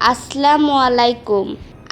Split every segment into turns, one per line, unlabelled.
আসসালামু আলাইকুম।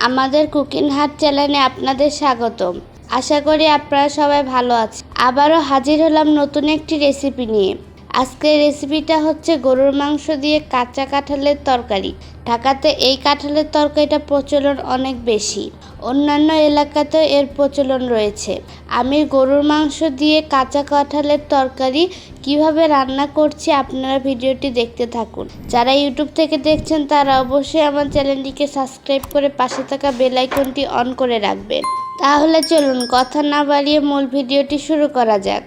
আমাদের কুকিং হাট চ্যানেলে আপনাদের স্বাগতম। আশা করি আপনারা সবাই ভালো আছেন। আবারও হাজির হলাম নতুন একটি রেসিপি নিয়ে। আজকের রেসিপিটা হচ্ছে গরুর মাংস দিয়ে কাঁচা কাঁঠালের তরকারি। ঢাকাতে এই কাঁঠালের তরকারিটা প্রচলন অনেক বেশি। অন্যান্য এলাকাতেও এর প্রচলন রয়েছে। আমি গরুর মাংস দিয়ে কাঁচা কাঁঠালের তরকারি কীভাবে রান্না করছি আপনারা ভিডিওটি দেখতে থাকুন। যারা ইউটিউব থেকে দেখছেন, তারা অবশ্যই আমার চ্যানেলটিকে সাবস্ক্রাইব করে পাশে থাকা বেল আইকনটি অন করে রাখবেন। তাহলে চলুন, কথা না বাড়িয়ে মূল ভিডিওটি শুরু করা যাক।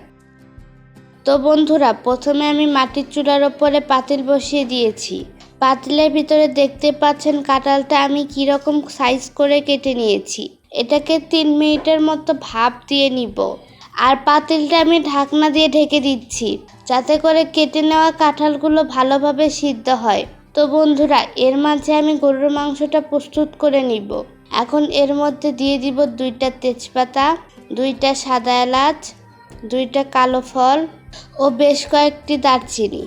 তো বন্ধুরা, প্রথমে আমি মাটির চুলার ওপরে পাতিল বসিয়ে দিয়েছি। পাতিলের ভিতরে দেখতে পাচ্ছেন কাঁঠালটা আমি কীরকম সাইজ করে কেটে নিয়েছি। এটাকে তিন মিনিটের মতো ভাপ দিয়ে নিব। আর পাতিলটা আমি ঢাকনা দিয়ে ঢেকে দিচ্ছি, যাতে করে কেটে নেওয়া কাঁঠালগুলো ভালোভাবে সিদ্ধ হয়। তো বন্ধুরা, এর মাঝে আমি গরুর মাংসটা প্রস্তুত করে নিব। এখন এর মধ্যে দিয়ে দিব দুইটা তেজপাতা, দুইটা সাদা এলাচ, দুইটা কালো ফল ও বেশ কয়েকটি দারচিনি।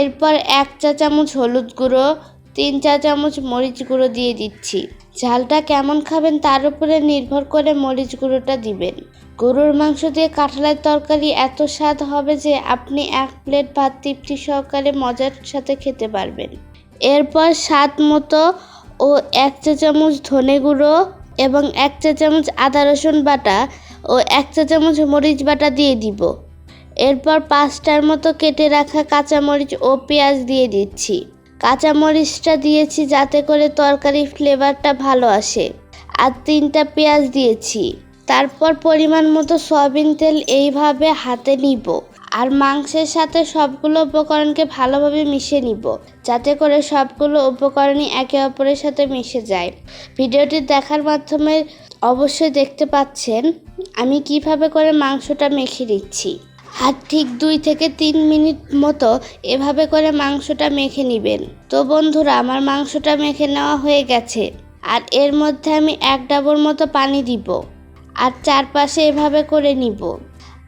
এরপর এক চা চামচ হলুদ গুঁড়ো, তিন চা চামচ মরিচ গুঁড়ো দিয়ে দিচ্ছি। ঝালটা কেমন খাবেন তার উপরে নির্ভর করে মরিচ গুঁড়োটা দিবেন। গরুর মাংস দিয়ে কাঁঠালের তরকারি এত স্বাদ হবে যে আপনি এক প্লেট ভাত তৃপ্তি সহকারে মজার সাথে খেতে পারবেন। এরপর স্বাদ মতো ও এক চা চামচ ধনে গুঁড়ো এবং এক চা চামচ আদা রসুন বাটা ও এক চা চামচ মরিচ বাটা দিয়ে দিব। এরপর পাঁচটার মতো কেটে রাখা কাঁচামরিচ ও পেঁয়াজ দিয়ে দিচ্ছি। কাঁচামরিচটা দিয়েছি যাতে করে তরকারির ফ্লেভারটা ভালো আসে। আর তিনটা পেঁয়াজ দিয়েছি। তারপর পরিমাণ মতো সয়াবিন তেল এইভাবে হাতে নিব। আর মাংসের সাথে সবগুলো উপকরণকে ভালোভাবে মিশিয়ে নিব। যাতে করে সবগুলো উপকরণই একে অপরের সাথে মিশে যায়। ভিডিওটি দেখার মাধ্যমে অবশ্যই দেখতে পাচ্ছেন আমি কীভাবে করে মাংসটা মেখে নিচ্ছি। আর ঠিক দুই থেকে তিন মিনিট মতো এভাবে করে মাংসটা মেখে নেবেন। তো বন্ধুরা, আমার মাংসটা মেখে নেওয়া হয়ে গেছে। আর এর মধ্যে আমি এক ডাবর মতো পানি দিব। আর চারপাশে এভাবে করে নিব।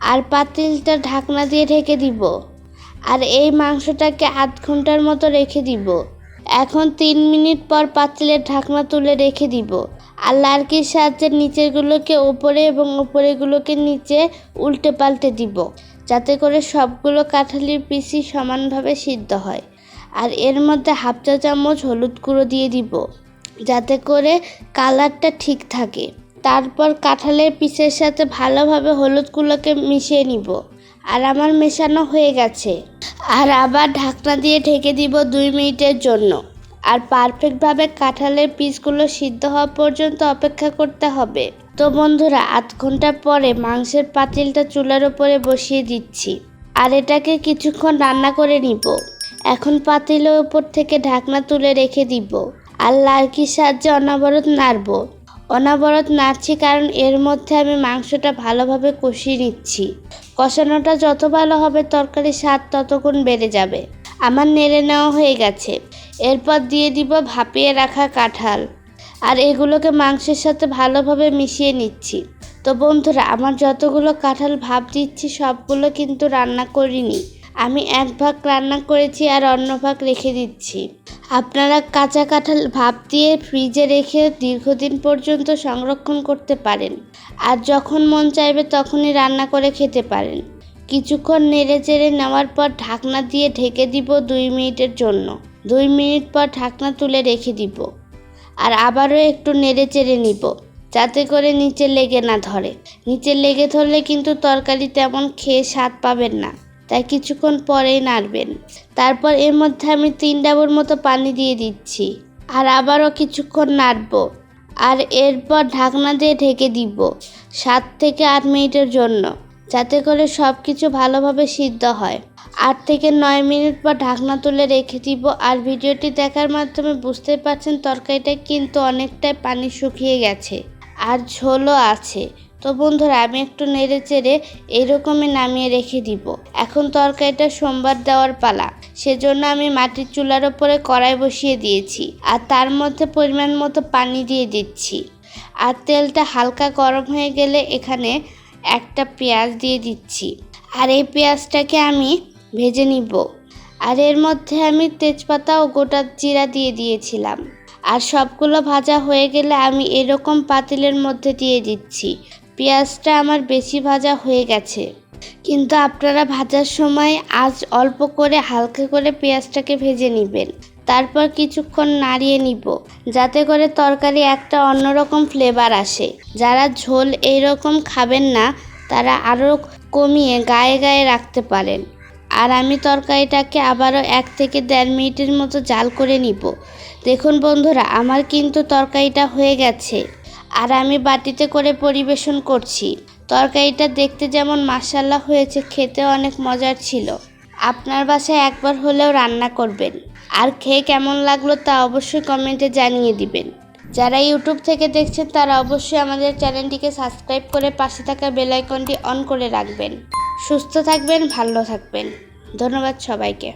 আর পাতিলটা ঢাকনা দিয়ে ঢেকে দিব। আর এই মাংসটাকে আধ ঘণ্টার মতো রেখে দিব। এখন তিন মিনিট পর পাতিলের ঢাকনা তুলে রেখে দিব। আর লার্কির সাহায্যে নিচেরগুলোকে ওপরে এবং ওপরেগুলোকে নিচে উল্টে পাল্টে দিব। যাতে করে সবগুলো কাঁঠালির পিসি সমানভাবে সিদ্ধ হয়। আর এর মধ্যে হাফ চা চামচ হলুদ গুঁড়ো দিয়ে দিব, যাতে করে কালারটা ঠিক থাকে। তারপর কাঁঠালের পিসের সাথে ভালোভাবে হলুদগুলোকে মিশিয়ে নিব। আর আমার মেশানো হয়ে গেছে। আর আবার ঢাকনা দিয়ে ঢেকে দিব দুই মিনিটের জন্য। আর পারফেক্টভাবে কাঁঠালের পিসগুলো সিদ্ধ হওয়া পর্যন্ত অপেক্ষা করতে হবে। তো বন্ধুরা, আধ ঘণ্টা পরে মাংসের পাতিলটা চুলার উপরে বসিয়ে দিচ্ছি। আর এটাকে কিছুক্ষণ রান্না করে নিব। এখন পাতিলের উপর থেকে ঢাকনা তুলে রেখে দিব। আর লার্কির সাহায্যে অনাবরত নাড়ব। অনাবরত নাড়ছি কারণ এর মধ্যে আমি মাংসটা ভালোভাবে কষিয়ে নিচ্ছি। কষানোটা যত ভালো হবে, তরকারির স্বাদ ততক্ষণ বেড়ে যাবে। আমার নেড়ে নেওয়া হয়ে গেছে। এরপর দিয়ে দিব ভাপিয়ে রাখা কাঁঠাল। আর এগুলোকে মাংসের সাথে ভালোভাবে মিশিয়ে নিচ্ছি। তো বন্ধুরা, আমার যতগুলো কাঁঠাল ভাব দিচ্ছি, সবগুলো কিন্তু রান্না করিনি। আমি এক ভাগ রান্না করেছি আর অন্য ভাগ রেখে দিচ্ছি। আপনারা কাঁচা কাঁঠাল ভাপ দিয়ে ফ্রিজে রেখে দীর্ঘদিন পর্যন্ত সংরক্ষণ করতে পারেন। আর যখন মন চাইবে তখনই রান্না করে খেতে পারেন। কিছুক্ষণ নেড়ে চেড়ে নেওয়ার পর ঢাকনা দিয়ে ঢেকে দিব দুই মিনিটের জন্য। দুই মিনিট পর ঢাকনা তুলে রেখে দিব। আর আবারও একটু নেড়ে চেড়ে নিব, যাতে করে নিচে লেগে না ধরে। নিচে লেগে ধরলে কিন্তু তরকারি তেমন খেয়ে স্বাদ পাবেন না, তাই কিছুক্ষণ পরেই নাড়বেন। তারপর এর মধ্যে আমি তিন ডাবর মতো পানি দিয়ে দিচ্ছি, আর আবারও কিছুক্ষণ নাড়বো, আর এরপর ঢাকনা দিয়ে ঢেকে দিব সাত থেকে আট মিনিটের জন্য, যাতে করে সব কিছু ভালোভাবে সিদ্ধ হয়। আট থেকে নয় মিনিট পর ঢাকনা তুলে রেখে দিব। আর ভিডিওটি দেখার মাধ্যমে বুঝতে পারছেন তরকারিটা কিন্তু অনেকটাই পানি শুকিয়ে গেছে আর ঝোলও আছে। তো বন্ধুরা, আমি একটু নেড়ে চেড়ে এইরকমই নামিয়ে রেখে দিব। এখন তরকারিটা সোমবার দেওয়ার পালা। সেজন্য আমি মাটির চুলার ওপরে কড়াই বসিয়ে দিয়েছি আর তার মধ্যে পরিমাণ মতো পানি দিয়ে দিচ্ছি। আর তেলটা হালকা গরম হয়ে গেলে এখানে একটা পেঁয়াজ দিয়ে দিচ্ছি। আর এই পেঁয়াজটাকে আমি ভেজে নিব। আর এর মধ্যে আমি তেজপাতা ও গোটা জিরা দিয়ে দিয়েছিলাম। আর সবগুলো ভাজা হয়ে গেলে আমি এরকম পাতিলের মধ্যে দিয়ে দিচ্ছি। পেঁয়াজটা আমার বেশি ভাজা হয়ে গেছে। কিন্তু আপনারা ভাজার সময় আজ অল্প করে হালকা করে পেঁয়াজটাকে ভেজে নেবেন। তারপর কিছুক্ষণ নাড়িয়ে নিব, যাতে করে তরকারি একটা অন্যরকম ফ্লেভার আসে। যারা ঝোল এইরকম খাবেন না, তারা আরও কমিয়ে গায়ে গায়ে রাখতে পারেন। আর আমি তরকারিটাকে আবারও এক থেকে দেড় মিনিটের মতো জাল করে নিব। দেখুন বন্ধুরা, আমার কিন্তু তরকারিটা হয়ে গেছে। আর আমি বাটিতে করে পরিবেশন করছি। তরকারিটা দেখতে যেমন মাসাল্লা হয়েছে খেতে অনেক মজার ছিল। আপনার বাসায় একবার হলেও রান্না করবেন। আর খেয়ে কেমন লাগল তা অবশ্যই কমেন্টে জানিয়ে দিবেন। যারা ইউটিউব থেকে দেখছেন, তারা অবশ্যই আমাদের চ্যানেলটিকে সাবস্ক্রাইব করে পাশে থাকা বেলাইকনটি অন করে রাখবেন। সুস্থ থাকবেন, ভালো থাকবেন। ধন্যবাদ সবাইকে।